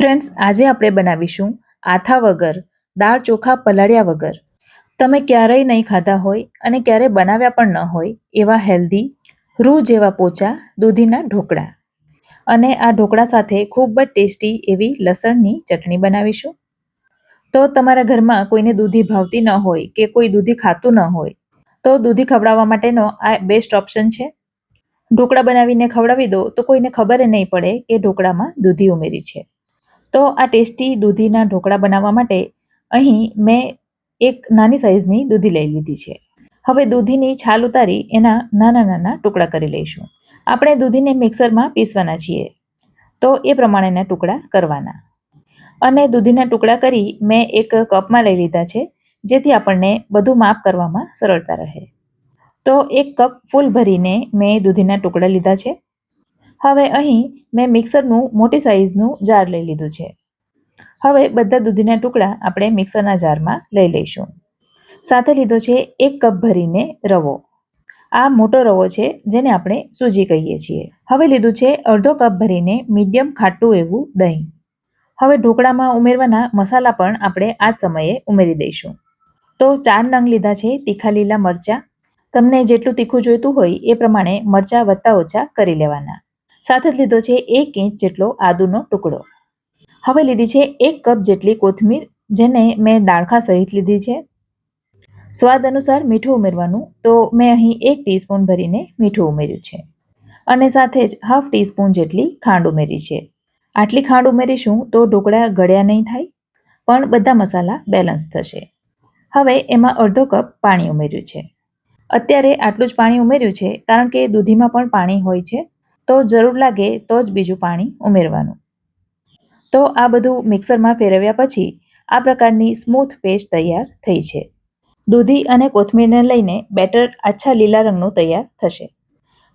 Friends આજે આપણે બનાવીશું આથા વગર, દાળ ચોખા પલાળ્યા વગર. તમે ક્યારેય નહીં ખાધા હોય અને ક્યારેય બનાવ્યા પણ ન હોય એવા હેલ્ધી રૂ જેવા પોચા દૂધીના ઢોકળા. અને આ ઢોકળા સાથે ખૂબ જ ટેસ્ટી એવી લસણની ચટણી બનાવીશું. તો તમારા ઘરમાં કોઈને દૂધી ભાવતી ન હોય કે કોઈ દૂધી ખાતું ન હોય, તો દૂધી ખવડાવવા માટેનો આ બેસ્ટ ઓપ્શન છે. ઢોકળા બનાવીને ખવડાવી દો તો કોઈને ખબર નહીં પડે કે ઢોકળામાં દૂધી ઉમેરી છે. તો આ ટેસ્ટી દૂધીના ઢોકળા બનાવવા માટે અહીં મેં એક નાની સાઇઝની દૂધી લઈ લીધી છે. હવે દૂધીની છાલ ઉતારી એના નાના નાના ટુકડા કરી લઈશું. આપણે દૂધીને મિક્સરમાં પીસવાના છીએ. તો એ પ્રમાણેના ટુકડા કરવાના. અને દૂધીના ટુકડા કરી મેં એક કપમાં લઈ લીધા છે, જેથી આપણને બધું માપ કરવામાં સરળતા રહે. તો એક કપ ફૂલ ભરીને મેં દૂધીના ટુકડા લીધા છે. હવે અહીં મેં મિક્સરનું મોટી સાઇઝનું જાર લઈ લીધું છે. હવે બધા દૂધીના ટુકડા આપણે મિક્સરના જારમાં લઈ લઈશું. સાથે લીધો છે એક કપ ભરીને રવો. આ મોટો રવો છે જેને આપણે સૂજી કહીએ છીએ. હવે લીધું છે અડધો કપ ભરીને મીડિયમ ખાટું એવું દહીં. હવે ઢોકળામાં ઉમેરવાના મસાલા પણ આપણે આ જ સમયે ઉમેરી દઈશું. તો ચાર નંગ લીધા છે તીખા લીલા મરચાં. તમને જેટલું તીખું જોઈતું હોય એ પ્રમાણે મરચાં વધતા ઓછા કરી લેવાના. સાથે જ લીધો છે એક ઇંચ જેટલો આદુનો ટુકડો. હવે લીધી છે એક કપ જેટલી કોથમીર, જેને મેં દાળખા સહિત લીધી છે. સ્વાદ અનુસાર મીઠું ઉમેરવાનું, તો મેં અહીં એક ટીસ્પૂન ભરીને મીઠું ઉમેર્યું છે. અને સાથે જ હાફ ટીસ્પૂન જેટલી ખાંડ ઉમેરી છે. આટલી ખાંડ ઉમેરીશું તો ઢોકળા ગળ્યા નહીં થાય, પણ બધા મસાલા બેલેન્સ થશે. હવે એમાં અડધો કપ પાણી ઉમેર્યું છે. અત્યારે આટલું જ પાણી ઉમેર્યું છે, કારણ કે દૂધીમાં પણ પાણી હોય છે. તો જરૂર લાગે તો જ બીજું પાણી ઉમેરવાનું. તો આ બધું મિક્સરમાં ફેરવ્યા પછી આ પ્રકારની સ્મૂથ પેસ્ટ તૈયાર થઈ છે. દૂધી અને કોથમીરને લઈને બેટર આછા લીલા રંગનું તૈયાર થશે.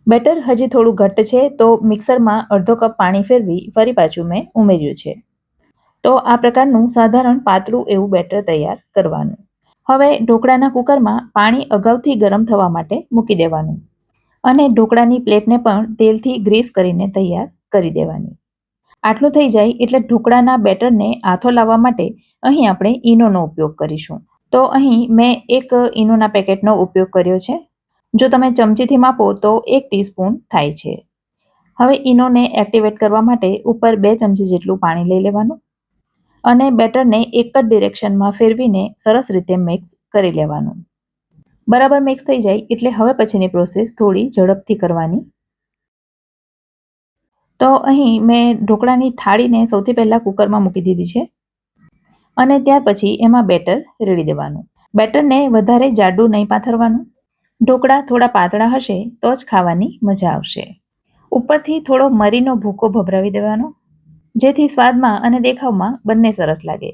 બેટર હજી થોડું ઘટ્ટ છે તો મિક્સરમાં અડધો કપ પાણી ફેરવી ફરી પાછું મેં ઉમેર્યું છે. તો આ પ્રકારનું સાધારણ પાતળું એવું બેટર તૈયાર કરવાનું. હવે ઢોકળાના કુકરમાં પાણી અગાઉથી ગરમ થવા માટે મૂકી દેવાનું. અને ઢોકળાની પ્લેટને પણ તેલથી ગ્રીસ કરીને તૈયાર કરી દેવાની. આટલું થઈ જાય એટલે ઢોકળાના બેટરને આથો લાવવા માટે અહીં આપણે ઈનોનો ઉપયોગ કરીશું. તો અહીં મેં એક ઈનોના પેકેટનો ઉપયોગ કર્યો છે. જો તમે ચમચીથી માપો તો એક ટીસ્પૂન થાય છે. હવે ઈનોને એક્ટિવેટ કરવા માટે ઉપર બે ચમચી જેટલું પાણી લઈ લેવાનું અને બેટરને એક જ ડિરેક્શનમાં ફેરવીને સરસ રીતે મિક્સ કરી લેવાનું. બરાબર મિક્સ થઈ જાય, એટલે હવે પછીની પ્રોસેસ થોડી ઝડપથી કરવાની. તો અહીં મેં ઢોકળાની થાળીને સૌથી પહેલાં કુકરમાં મૂકી દીધી છે. અને ત્યાર પછી એમાં બેટર રેડી દેવાનું. બેટરને વધારે જાડું નહીં પાથરવાનું. ઢોકળા થોડા પાતળા હશે, તો જ ખાવાની મજા આવશે. ઉપરથી થોડો મરીનો ભૂકો ભભરાવી દેવાનો, જેથી સ્વાદમાં અને દેખાવમાં બંને સરસ લાગે.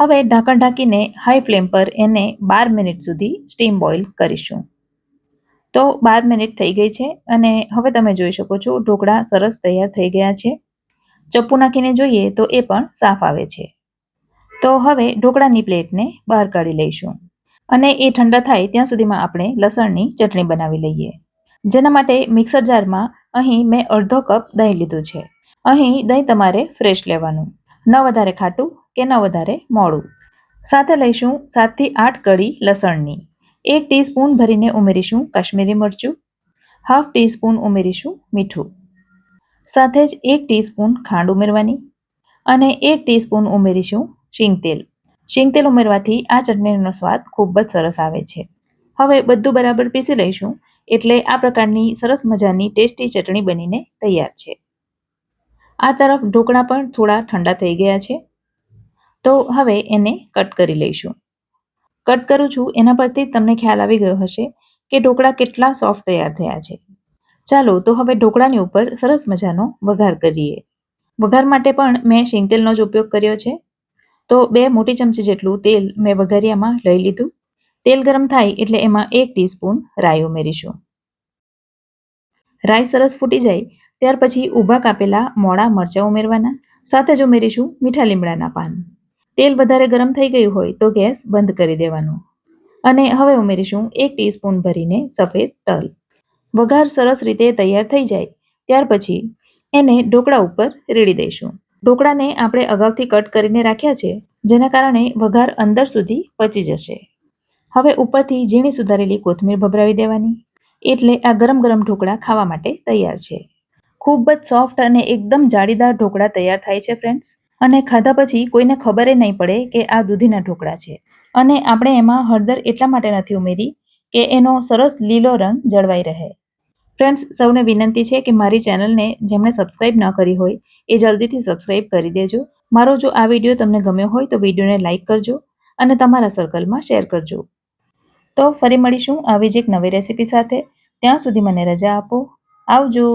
હવે ઢાંકણ ઢાંકીને હાઈ ફ્લેમ પર એને બાર મિનિટ સુધી સ્ટીમ બોઇલ કરીશું. તો બાર મિનિટ થઈ ગઈ છે અને હવે તમે જોઈ શકો છો ઢોકળા સરસ તૈયાર થઈ ગયા છે. ચપ્પુ નાખીને જોઈએ તો એ પણ સાફ આવે છે. તો હવે ઢોકળાની પ્લેટને બહાર કાઢી લઈશું. અને એ ઠંડા થાય ત્યાં સુધીમાં આપણે લસણની ચટણી બનાવી લઈએ. જેના માટે મિક્સર જારમાં અહીં મેં અડધો કપ દહીં લીધું છે. અહીં દહીં તમારે ફ્રેશ લેવાનું. ન વધારે ખાટું કે ન વધારે મોડું. સાથે લઈશું સાતથી આઠ કળી લસણની. એક ટીસ્પૂન ભરીને ઉમેરીશું કાશ્મીરી મરચું. હાફ ટીસ્પૂન ઉમેરીશું મીઠું. સાથે જ એક ટીસ્પૂન ખાંડ ઉમેરવાની અને એક ટીસ્પૂન ઉમેરીશું શીંગ તેલ શીંગ તેલ ઉમેરવાથી આ ચટણીનો સ્વાદ ખૂબ જ સરસ આવે છે. હવે બધું બરાબર પીસી લઈશું એટલે આ પ્રકારની સરસ મજાની ટેસ્ટી ચટણી બનીને તૈયાર છે. આ તરફ ઢોકળા પણ થોડા ઠંડા થઈ ગયા છે. તો હવે એને કટ કરી લઈશું. કટ કરું છું, એના પરથી તમને ખ્યાલ આવી ગયો હશે કે ઢોકળા કેટલા સોફ્ટ તૈયાર થયા છે. ચાલો, તો હવે ઢોકળાની ઉપર સરસ મજાનો વઘાર કરીએ. વઘાર માટે પણ મેં શેંગતેલનો જ ઉપયોગ કર્યો છે. તો બે મોટી ચમચી જેટલું તેલ મેં વઘારિયામાં લઈ લીધું. તેલ ગરમ થાય એટલે એમાં એક ટીસ્પૂન રાઈ ઉમેરીશું. રાઈ સરસ ફૂટી જાય, ત્યાર પછી ઊભા કાપેલા મોડા મરચાં ઉમેરવાના. સાથે જ ઉમેરીશું મીઠા લીમડાના પાન. તેલ વધારે ગરમ થઈ ગયું હોય તો ગેસ બંધ કરી દેવાનો. અને હવે ઉમેરીશું એક ટીસ્પૂન ભરીને સફેદ તલ. વઘાર સરસ રીતે તૈયાર થઈ જાય, ત્યાર પછી એને ઢોકળા ઉપર રેડી દઈશું. ઢોકળાને આપણે અગાઉથી કટ કરીને રાખ્યા છે, જેના કારણે વઘાર અંદર સુધી પચી જશે. હવે ઉપરથી ઝીણી સુધારેલી કોથમીર ભભરાવી દેવાની, એટલે આ ગરમ ગરમ ઢોકળા ખાવા માટે તૈયાર છે. ખૂબ જ સોફ્ટ અને એકદમ જાળીદાર ઢોકળા તૈયાર થાય છે ફ્રેન્ડ્સ અને ખાધા પછી કોઈને ખબર નહીં પડે કે આ દૂધીના ઢોકળા છે. અને આપણે એમાં હળદર એટલા માટે નથી ઉમેરી કે એનો સરસ લીલો રંગ જળવાઈ રહે. ફ્રેન્ડ્સ, સૌને વિનંતી છે કે મારી ચેનલને જેમણે સબસ્ક્રાઇબ ન કરી હોય એ જલ્દીથી સબસ્ક્રાઇબ કરી દેજો. મારો જો આ વીડિયો તમને ગમ્યો હોય તો વિડીયોને લાઇક કરજો અને તમારા સર્કલમાં શેર કરજો. તો ફરી મળીશું આવી જ એક નવી રેસીપી સાથે. ત્યાં સુધી મને રજા આપો. આવજો.